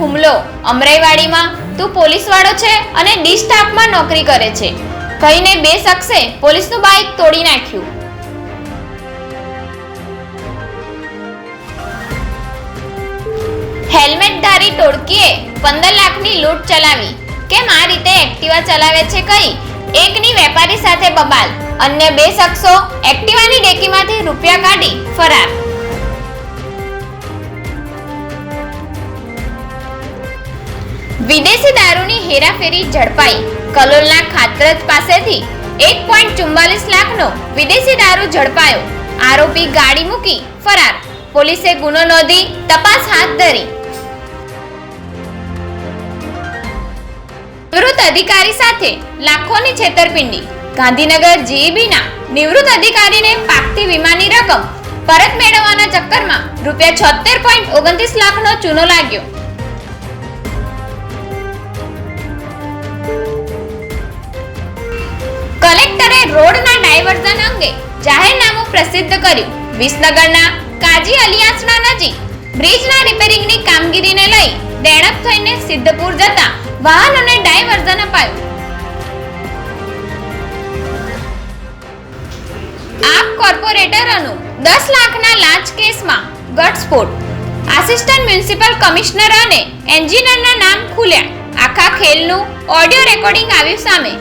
હુમલો. અમરાઈવાડીમાં તું પોલીસ વાળો છે અને ડી સ્ટાફમાં નોકરી કરે છે. કહીને બે શખ્સે પોલીસનું બાઇક તોડી નાખ્યું. હેલ્મેટધારી ટોળકીએ પંદર લાખની લૂંટ ચલાવી. કેમ આ રીતે એક્ટિવા ચલાવે છે કઈ? એકની વેપારી સાથે બબાલ. અન્ય બે શખ્સો એક્ટિવાની ડેકીમાંથી રૂપિયા કાઢી ફરાર. વિદેશી દારૂની હેરાફેરી ઝડપાઈ. કલોલના ખાતરજ પાસેથી એક પોઈન્ટ ચુમ્માલીસ લાખનો વિદેશી દારૂ ઝડપાયો. આરોપી ગાડી મૂકી ફરાર. પોલીસે ગુનો નોંધી તપાસ હાથ ધરી. નિવૃત્ત અધિકારી સાથે લાખોની છેતરપિંડી. ગાંધીનગર જીઈબીના નિવૃત્ત અધિકારીને પાકતી વીમાની રકમ પરત મેળવવાના ચક્કરમાં રૂપિયા છોતેર પોઈન્ટ ઓગણત્રીસ લાખનો ચૂનો લાગ્યો. જાહેરનામું પ્રસિદ્ધ કર્યું. વિસનગરના કાજી અલિયાસના નજીક બ્રિજના રિપેરિંગની કામગીરીને લઈ દેણપ થઈને સિદ્ધપુર જતા વાહનોને ડાયવર્ઝન અપાયું. આપ કોર્પોરેટરોનું દસ લાખના લાંચ કેસમાં ગટસ્ફોટ. આસિસ્ટન્ટ મ્યુનિસિપલ કમિશનર અને એન્જિનિયરના નામ ખુલ્યા. આખા ખેલનું ઓડિયો રેકોર્ડિંગ આવ્યું સામે.